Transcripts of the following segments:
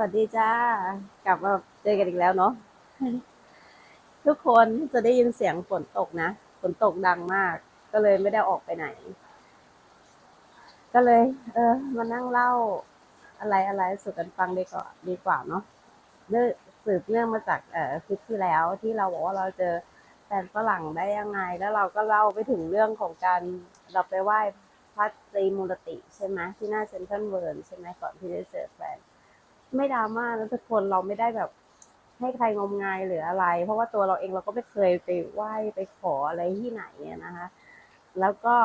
วัสดีจ้ากลับมาเจอกันอีกแล้วเนาะทุกคนจะได้ยินเสียงฝนตกนะฝนตกดังมาก ก็เลยไม่ได้ออกไปไหน ก็เลย เออ มานั่งเล่าอะไรอะไรสู่กันฟังดีกว่าดีกว่าเนาะเนื่องสืบเนื่องมาจากเอ่อคลิปที่แล้วที่เราบอกว่าเราเจอแฟนฝรั่งได้ยังไง แล้วเราก็เล่าไปถึงเรื่องของการเราไปไหว้พระตรีมูรติใช่ไหมที่หน้าเซ็นทรัลเวิร์ใช่ไหมก่อนที่จะเจอแฟน ไม่ดราม่านะทุกคนเราไม่ได้แบบ ให้ใครงมงายหรืออะไร เพราะว่าตัวเราเองเราก็ไม่เคยไปไหว้ไปขออะไรที่ไหนนะคะ แล้วก็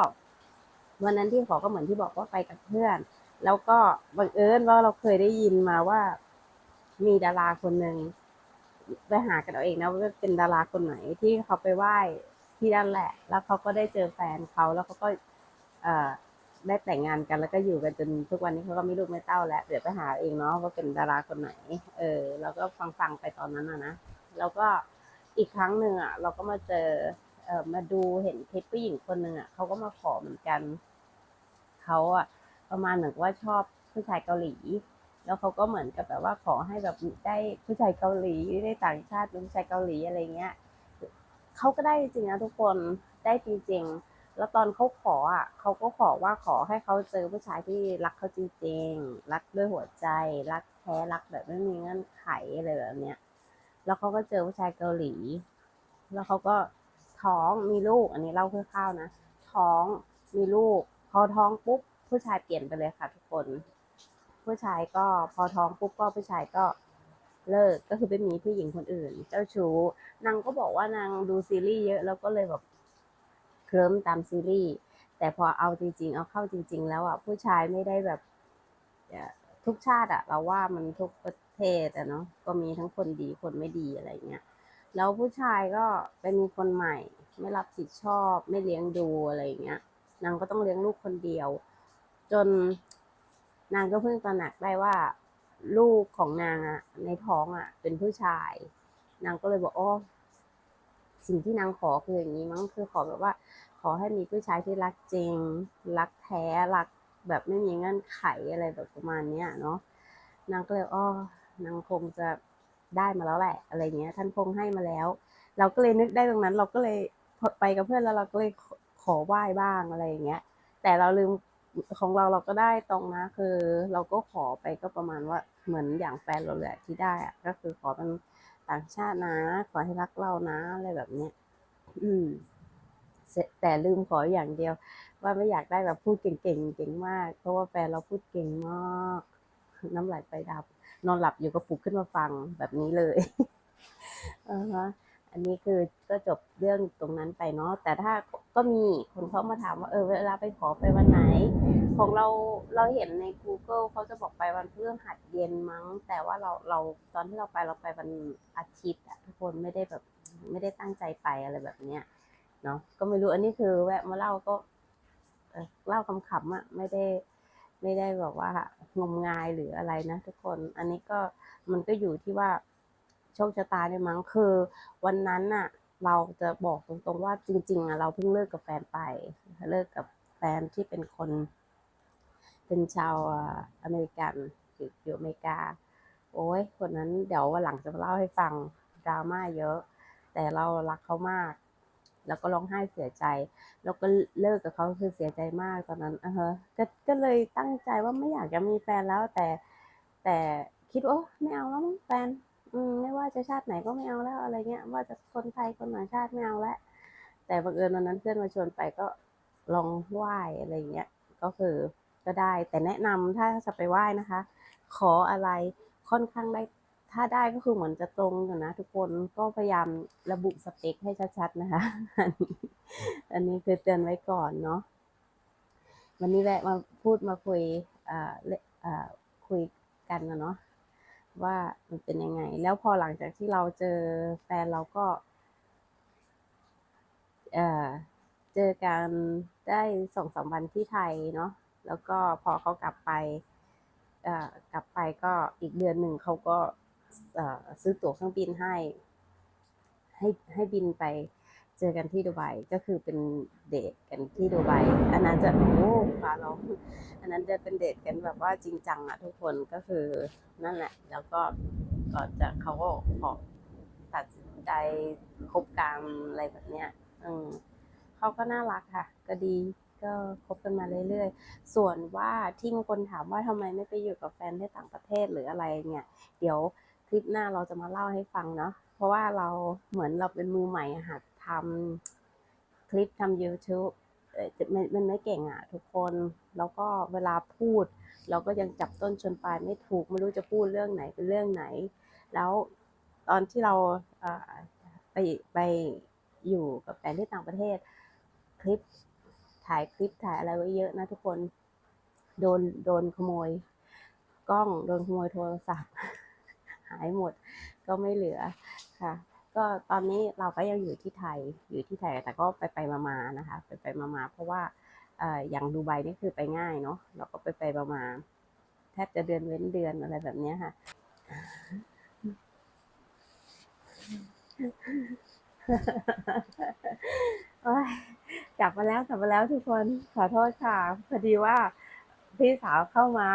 วันนั้นที่ขอก็เหมือนที่บอกว่าไปกับเพื่อน แล้วก็บังเอิญว่าเราเคยได้ยินมาว่ามีดาราคนหนึ่งไปหากันเอาเองนะว่าเป็นดาราคนไหนที่เขาไปไหว้ที่นั่นแหละ แล้วเขาก็ได้เจอแฟนเขาแล้วเขาก็ เอ่อ ได้แต่งงานกันแล้วก็อยู่กันจนทุกวันนี้เขาก็ไม่ลูกไม่เต้าแล้วเดี๋ยวไปหาเองเนาะว่าเป็นดาราคนไหน เออแล้วก็ฟังฟังไปตอนนั้นอะนะแล้วก็อีกครั้งหนึ่งอะเราก็มาเจอเออมาดูเห็นคลิปผู้หญิงคนหนึ่งอะเขาก็มาขอเหมือนกันเขาอะประมาณเหมือนกับว่าชอบผู้ชายเกาหลี แล้วเขาก็เหมือนกับแบบว่าขอให้แบบได้ผู้ชายเกาหลีได้ต่างชาติเป็นผู้ชายเกาหลีอะไรเงี้ยเขาก็ได้จริงนะทุกคนได้จริงๆ แล้วตอนเขาขออะเขาก็ขอว่าขอให้เขาเจอผู้ชายที่รักเขาจริงๆ รักด้วยหัวใจ รักแท้รักแบบไม่มีเงื่อนไขอะไรแบบเนี้ย แล้วเขาก็เจอผู้ชายเกาหลี แล้วเขาก็ท้องมีลูก อันนี้เล่าคร่าวๆนะ ท้องมีลูก พอท้องปุ๊บผู้ชายเปลี่ยนไปเลยค่ะทุกคน ผู้ชายก็พอท้องปุ๊บก็ผู้ชายก็เลิกก็คือไปมีผู้หญิงคนอื่น เจ้าชู้นางก็บอกว่านางดูซีรีส์เยอะแล้วก็เลยแบบ เคลิ้มตามซีรีส์แต่พอเอาจริง ๆ เอาเข้าจริง ๆ แล้วอะผู้ชายไม่ได้แบบทุกชาติอะ เราว่ามันทุกประเทศอะเนาะก็มีทั้งคนดีคนไม่ดีอะไรเงี้ยแล้วผู้ชายก็ไปมีคนใหม่ ไม่รับผิดชอบ ไม่เลี้ยงดูอะไรเงี้ยนางก็ต้องเลี้ยงลูกคนเดียว จนนางก็เพิ่งตระหนักได้ว่าลูกของนางอะในท้องอะเป็นผู้ชาย นางก็เลยบอกอ๋อ สิ่งที่นางขอคืออย่างนี้มั้งคือขอแบบว่า ขอให้มีผู้ชายที่รักจริง รักแท้รักแบบไม่มีเงื่อนไขอะไรแบบประมาณเนี้ยเนาะนางก็เลยอ๋อนางคงจะได้มาแล้วแหละอะไรเงี้ย ท่านคงให้มาแล้ว เราก็เลยนึกได้ตรงนั้น เราก็เลยไปกับเพื่อนแล้วเราก็เลยขอไหว้บ้างอะไรอย่างเงี้ย แต่เราลืมของเราเราก็ได้ตรงนะ คือ เราก็ขอไปก็ประมาณว่าเหมือนอย่างแฟนเราเลยอะที่ได้อะก็คือขอเป็น ต่างชาตินะ ขอให้รักเรานะอะไรแบบเนี้ยอืมแต่ลืมขออย่างเดียว ว่าไม่อยากได้แบบพูดเก่งๆเก่งมาก เพราะว่าแฟนเราพูดเก่งมากน้ำไหลไปดับ นอนหลับอยู่ก็ปลุกขึ้นมาฟังแบบนี้เลยอ่า อันนี้คือก็จบเรื่องตรงนั้นไปเนาะแต่ถ้าก็มีคนเขามาถามว่าเออเวลาไปขอไปวันไหน ของเราเราเห็นใน Google เขาจะบอกไปวันพฤหัสเย็นมั้ง แต่ว่าเราเราตอนที่เราไปเราไปวันอาทิตย์อะทุกคนไม่ได้แบบไม่ได้ตั้งใจไปอะไรแบบเนี้ยเนาะก็ไม่รู้อันนี้คือแวะมาเล่าก็เออเล่าคำๆอะไม่ได้ไม่ได้แบบว่างมงายหรืออะไรนะทุกคนอันนี้ก็มันก็อยู่ที่ว่า โชคชะตาเนี่ยมั้งคือ วันนั้นน่ะเราจะบอกตรงๆว่าจริง ๆอะเราเพิ่งเลิกกับแฟนไป เลิกกับแฟนที่เป็นคน เป็นชาวอเมริกันอยู่อยู่อเมริกา โอ้ยคนนั้นเดี๋ยววันหลังจะมาเล่าให้ฟังดราม่าเยอะ แต่เรารักเขามาก แล้วก็ร้องไห้เสียใจ แล้วก็เลิกกับเขาคือเสียใจมากตอนนั้นอะฮะก็ก็เลยตั้งใจว่าไม่อยากจะมีแฟนแล้วแต่แต่คิดว่าไม่เอาแล้วมั้งแฟน ว่าจะชาติไหนก็ไม่เอาแล้วอะไรเงี้ย ว่าจะคนไทยคนต่างชาติไม่เอาแล้วแต่บังเอิญวันนั้นเพื่อนมาชวนไปก็ลองไหว้อะไรเงี้ยก็คือก็ได้ แต่แนะนำถ้าจะไปไหว้นะคะ ขออะไรค่อนข้างได้ถ้าได้ก็คือเหมือนจะตรงอยู่นะทุกคนก็พยายามระบุสเปคให้ชัดๆนะคะอันนี้อันนี้คือเตือนไว้ก่อนเนาะวันนี้แหละมาพูดมาคุยอ่าอ่าคุยกันนะเนาะ ว่ามันเป็นยังไง แล้วพอหลังจากที่เราเจอแฟนเราก็ เอ่อ เจอกันได้สองสามวันที่ไทยเนาะ แล้วก็พอเขากลับไป เอ่อ กลับไปก็อีกเดือนหนึ่งเขาก็เอ่อซื้อตั๋วเครื่องบินให้ ให้ให้บินไป เจอกันที่ดูไบก็คือเป็นเดทกันที่ดูไบอันนั้นจะโอ้ฟ้าร้องอันนั้นจะเป็นเดทกันแบบว่าจริงจังอะทุกคนก็คือนั่นแหละ แล้วก็ก็จะเขาก็ขอตัดสินใจคบกันอะไรแบบเนี้ยอืมเขาก็น่ารักค่ะ ก็ดีก็คบกันมาเรื่อยๆ ส่วนว่าที่มีคนถามว่าทำไมไม่ไปอยู่กับแฟนที่ต่างประเทศหรืออะไรเนี่ยเดี๋ยวคลิปหน้าเราจะมาเล่าให้ฟังเนาะเพราะว่าเราเหมือนเราเป็นมือใหม่อะหัด ทำคลิปทำ YouTube เออมันมันไม่เก่งอะ ทุกคน แล้วก็เวลาพูด เราก็ยังจับต้นชนปลายไม่ถูก ไม่รู้จะพูดเรื่องไหนเป็นเรื่องไหน แล้วตอนที่เราไปไปอยู่กับแฟนที่ต่างประเทศ คลิปถ่ายคลิปถ่ายอะไรไว้เยอะนะทุกคน โดนโดนขโมย กล้องโดนขโมยโทรศัพท์ หายหมดก็ไม่เหลือค่ะ ก็ตอนนี้เราก็ยังอยู่ที่ไทยอยู่ที่ไทยแต่ก็ไปไปมามาๆนะคะ ไปไปมามาๆเพราะว่าอย่างดูไบนี่คือไปง่ายเนาะเราก็ไปไปมามาๆแทบจะเดือนเว้นเดือนอะไรแบบนี้ค่ะโอ้ยจับมาแล้วจับมาแล้วทุกคนขอโทษค่ะพอดีว่าพี่สาวเข้ามา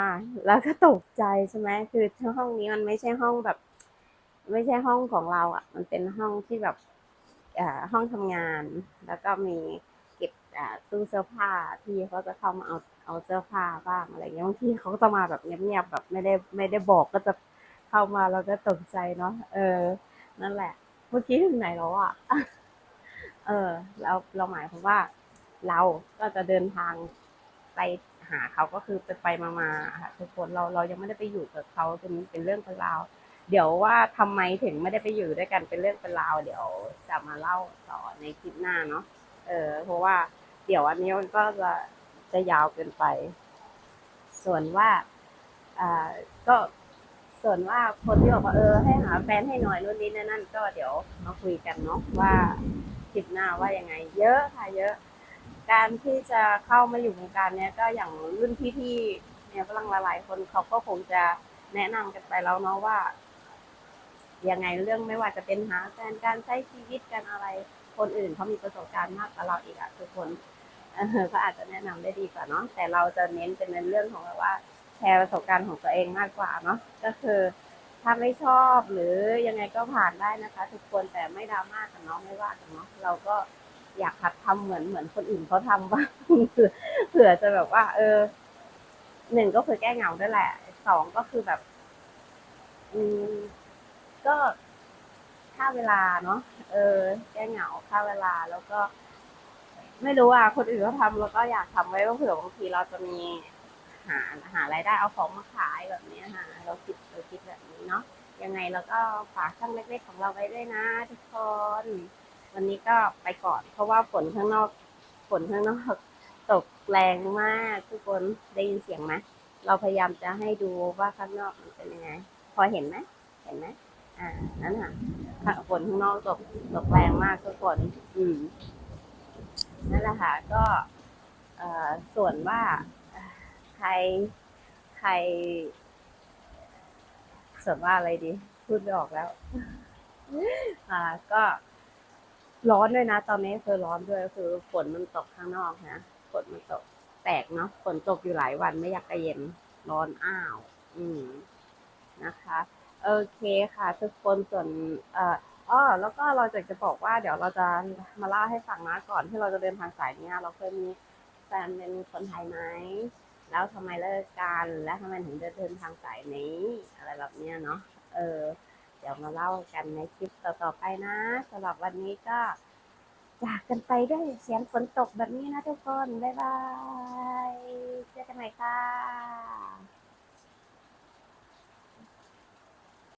แล้วก็ตกใจใช่ไหมคือห้องนี้มันไม่ใช่ห้องแบบ ไม่ใช่ห้องของเราอะ มันเป็นห้องที่แบบห้องทำงาน แล้วก็มีเก็บตู้เสื้อผ้าพี่เขาจะเข้ามาเอาเอาเสื้อผ้าบ้างอะไรเงี้ยบางทีเขาก็จะมาแบบเงียบๆแบบไม่ได้ไม่ได้บอกก็จะเข้ามาแล้วก็ตกใจเนาะเออ นั่นแหละ เมื่อกี้ถึงไหนแล้วอะเออเราเราหมายความว่า เราก็จะเดินทางไปหาเขาก็คือไปไปมาๆค่ะทุกคนเราเรายังไม่ได้ไปอยู่กับเขาเป็นเป็นเรื่องเป็นราว เดี๋ยวว่าทำไมถึงไม่ได้ไปอยู่ด้วยกันเป็นเรื่องเป็นราวเดี๋ยวจะมาเล่าต่อในคลิปหน้าเนาะเออ เพราะว่าเดี๋ยวอันนี้มันก็จะจะยาวเกินไป ส่วนว่าอ่าก็ส่วนว่าคนที่บอกว่าเออให้หาแฟนให้หน่อยนู่นนี่นั่นนั่นก็เดี๋ยวมาคุยกันเนาะว่าคลิปหน้าว่ายังไง เยอะค่ะเยอะ การที่จะเข้ามาอยู่วงการเนี้ยก็อย่างรุ่นพี่ๆเนี่ยฝรั่งหลายๆคนเขาก็คงจะแนะนำกันไปแล้วเนาะว่า ยังไงเรื่องไม่ว่าจะเป็นหาแฟนการใช้ชีวิตกันอะไร คนอื่นเขามีประสบการณ์มากกว่าเราอีกอะทุกคนเขาอาจจะแนะนำได้ดีกว่าเนาะแต่เราจะเน้นเป็นเรื่องของแบบว่าแชร์ประสบการณ์ของตัวเองมากกว่าเนาะก็คือถ้าไม่ชอบหรือยังไงก็ผ่านได้นะคะ ทุกคนแต่ไม่ดราม่ากันเนาะไม่ว่ากันเนาะเราก็อยากหัดทำเหมือนเหมือนคนอื่นเขาทำบ้างเผื่อเผื่อจะแบบว่า เออหนึ่งก็คือแก้เหงาด้วยแหละสองก็คือแบบ อืม ก็ค่าเวลาเนาะเออ แก้เหงาค่าเวลาแล้วก็ ไม่รู้อะคนอื่นเขาทำแล้วก็อยากทำไว้เผื่อบางทีเราจะมีหาหารายได้เอาของมาขายแบบนี้ยค่ะเราคิดเราคิดแบบนี้เนาะยังไงเราก็ฝากช่องเล็ก ๆ ของเราไว้ด้วยนะทุกคนวันนี้ก็ไปก่อน เพราะว่าฝนข้างนอกฝนข้างนอกตกแรงมากทุกคนได้ยินเสียงไหมเราพยายามจะให้ดูว่าข้างนอกมันเป็นยังไง พอเห็นไหมเห็นไหม อ่านั่นค่ะฝนข้างนอกตกตกแรงมากทุกคนอืมนั่นแหละค่ะก็เอ่อส่วนว่าใครใคร ส่วนว่าอะไรดี พูดไม่ออกแล้ว อ่าก็ร้อนด้วยนะ ตอนนี้คือร้อนด้วยคือฝนมันตกข้างนอกนะฝนมันตกแปลกเนาะฝนตกอยู่หลายวันไม่อยากจะเย็นร้อนอ้าว อืมนะคะ โอเคค่ะ ทุกคนส่วนเอ่ออ้อแล้วก็เราจะจะบอกว่าเดี๋ยวเราจะมาเล่าให้ฟังนะก่อนที่เราจะเดินทางสายเนี้ยเราเคยมีแฟนเป็นคนไทยไหมแล้วทำไมเลิกกันและทำไมถึงเดินทางสายนี้ อะไรแบบเนี้ยเนาะเออ เดี๋ยวมาเล่ากันในคลิปต่อๆไปนะสำหรับวันนี้ก็จากกันไปด้วยเสียงฝนตกแบบนี้นะทุกคน บ๊ายบาย เจอกันใหม่ค่ะ